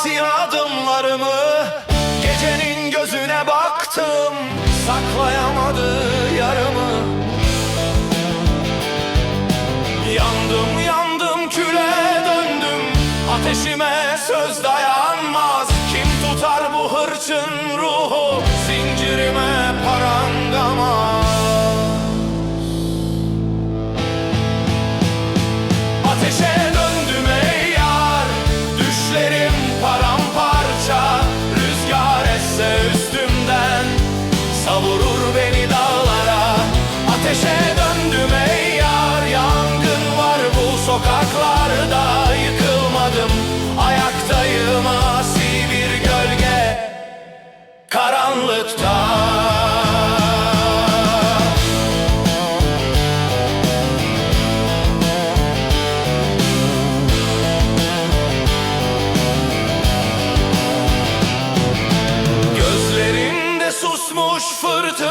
asi adımlarımı Gecenin gözüne baktım saklayamadı yarımı. Yandım yandım küle döndüm ateşime söz dayanmaz. Kim tutar bu hırçın ruhu? Savurur beni dağlara Ateşe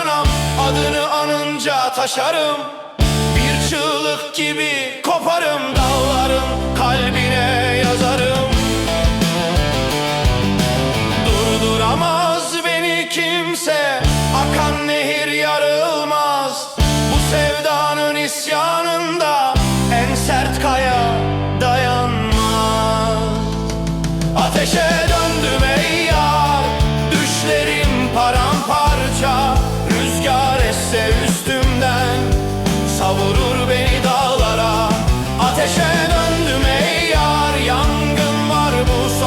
fırtınam Adını anınca taşarım. Bir çığlık gibi koparım Dağların kalbine yazarım. Durduramaz beni kimse Akan nehir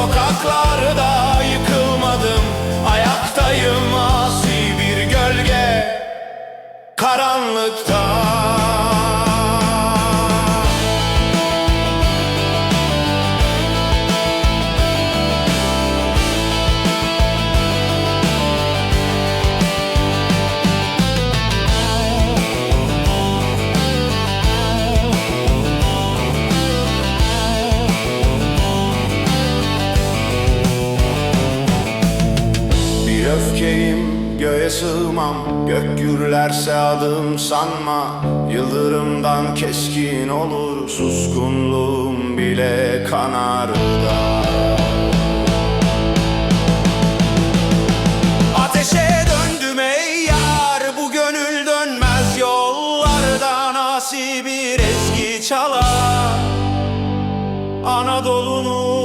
sokaklarda Yıkılmadım. Ayaktayım asi bir gölge. Karanlıkta göğe sığmam. Gök gürlerse adım sanma. Yıldırımdan keskin olur. Suskunluğum bile kanar. Da Ateşe döndüm ey yar. Bu gönül dönmez yollardan Asi bir ezgi çalar Anadolu'nun